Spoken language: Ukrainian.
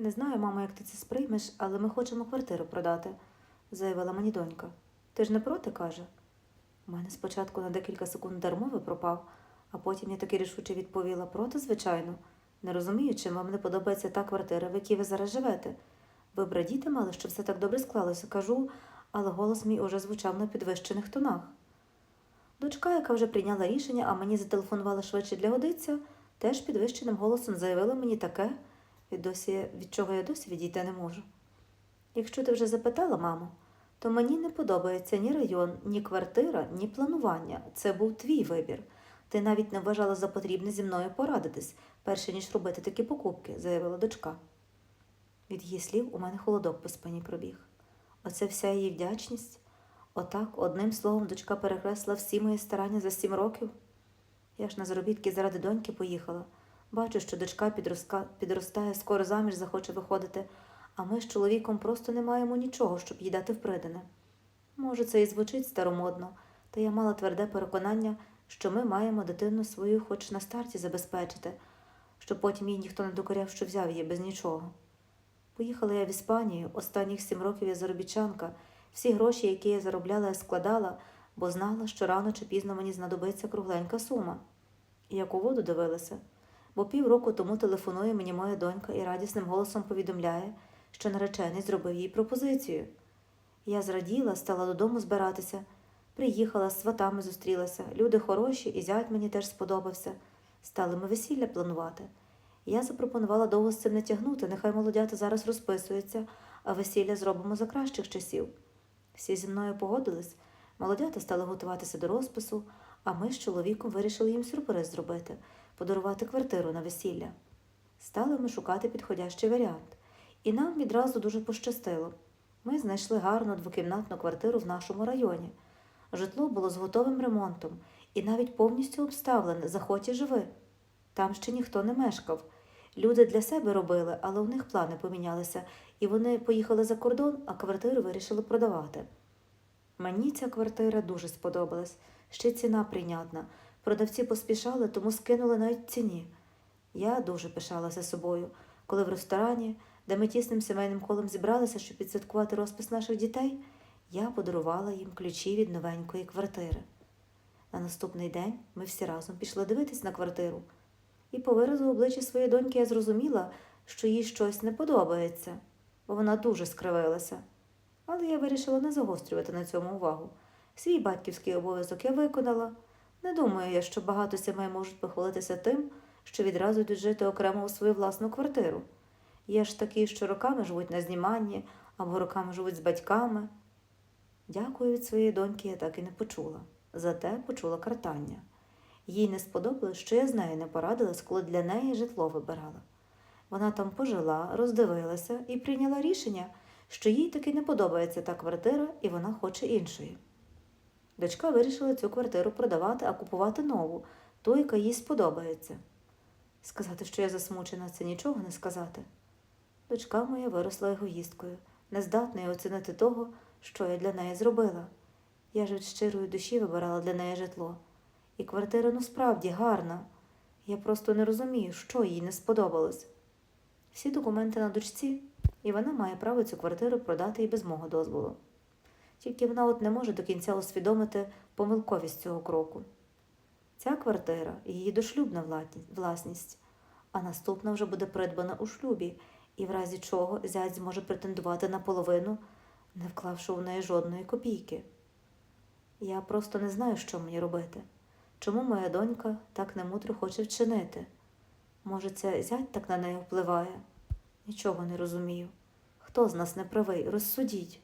Не знаю, мамо, як ти це сприймеш, але ми хочемо квартиру продати, заявила мені донька. Ти ж не проти, каже. У мене спочатку на декілька секунд дармови пропав, а потім я таки рішуче відповіла проти, звичайно. Не розумію, чим вам не подобається та квартира, в якій ви зараз живете. Ви б радіти мали, що все так добре склалося, кажу, але голос мій уже звучав на підвищених тонах. Дочка, яка вже прийняла рішення, а мені зателефонувала швидше для годиця, теж підвищеним голосом заявила мені таке, від, досі, від чого я досі відійти не можу. Якщо ти вже запитала, мамо, то мені не подобається ні район, ні квартира, ні планування. Це був твій вибір. Ти навіть не вважала за потрібне зі мною порадитись, перше ніж робити такі покупки, заявила дочка. Від її слів у мене холодок по спині пробіг. Оце вся її вдячність. Отак, одним словом, дочка перекресла всі мої старання за сім років. Я ж на заробітки заради доньки поїхала. Бачу, що дочка підроска... підростає, скоро заміж захоче виходити, а ми з чоловіком просто не маємо нічого, щоб їй дати впридане. Може, це і звучить старомодно, та я мала тверде переконання, що ми маємо дитину свою хоч на старті забезпечити, щоб потім їй ніхто не докоряв, що взяв її без нічого. Поїхала я в Іспанію, останніх сім років я заробітчанка. Всі гроші, які я заробляла, я складала, бо знала, що рано чи пізно мені знадобиться кругленька сума. І як у воду дивилася, бо півроку тому телефонує мені моя донька і радісним голосом повідомляє, що наречений зробив їй пропозицію. Я зраділа, стала додому збиратися, приїхала, з сватами зустрілася. Люди хороші, і зять мені теж сподобався. Стали ми весілля планувати. Я запропонувала довго з цим не тягнути, нехай молодята зараз розписуються, а весілля зробимо за кращих часів. Всі зі мною погодились, молодята стали готуватися до розпису, а ми з чоловіком вирішили їм сюрприз зробити подарувати квартиру на весілля. Стали ми шукати підходящий варіант, і нам відразу дуже пощастило. Ми знайшли гарну двокімнатну квартиру в нашому районі. Житло було з готовим ремонтом і навіть повністю обставлене, заходь і живи. Там ще ніхто не мешкав. Люди для себе робили, але у них плани помінялися, і вони поїхали за кордон, а квартиру вирішили продавати. Мені ця квартира дуже сподобалась, ще ціна прийнятна. Продавці поспішали, тому скинули навіть ціні. Я дуже пишалася собою, коли в ресторані, де ми тісним сімейним колом зібралися, щоб підсвяткувати розпис наших дітей, я подарувала їм ключі від новенької квартири. На наступний день ми всі разом пішли дивитись на квартиру. І по виразу обличчя своєї доньки я зрозуміла, що їй щось не подобається, бо вона дуже скривилася. Але я вирішила не загострювати на цьому увагу. Свій батьківський обов'язок я виконала. Не думаю я, що багато сімей можуть похвалитися тим, що відразу йдуть жити окремо у свою власну квартиру. Є ж такі, що роками живуть на зніманні або роками живуть з батьками. Дякую від своєї доньки я так і не почула. Зате почула картання. Їй не сподобалось, що я з нею не порадилась, коли для неї житло вибирала. Вона там пожила, роздивилася і прийняла рішення, що їй таки не подобається та квартира, і вона хоче іншої. Дочка вирішила цю квартиру продавати, а купувати нову, ту, яка їй сподобається. Сказати, що я засмучена, це нічого не сказати. Дочка моя виросла егоїсткою, нездатною оцінити того, що я для неї зробила. Я ж від щирої душі вибирала для неї житло. І квартира ну справді гарна. Я просто не розумію, що їй не сподобалось. Всі документи на дочці, і вона має право цю квартиру продати і без мого дозволу. Тільки вона от не може до кінця усвідомити помилковість цього кроку. Ця квартира її дошлюбна власність, а наступна вже буде придбана у шлюбі, і в разі чого зять зможе претендувати на половину, не вклавши у неї жодної копійки. Я просто не знаю, що мені робити. Чому моя донька так немудро хоче вчинити? Може, це зять так на неї впливає? Нічого не розумію. Хто з нас не правий? Розсудіть.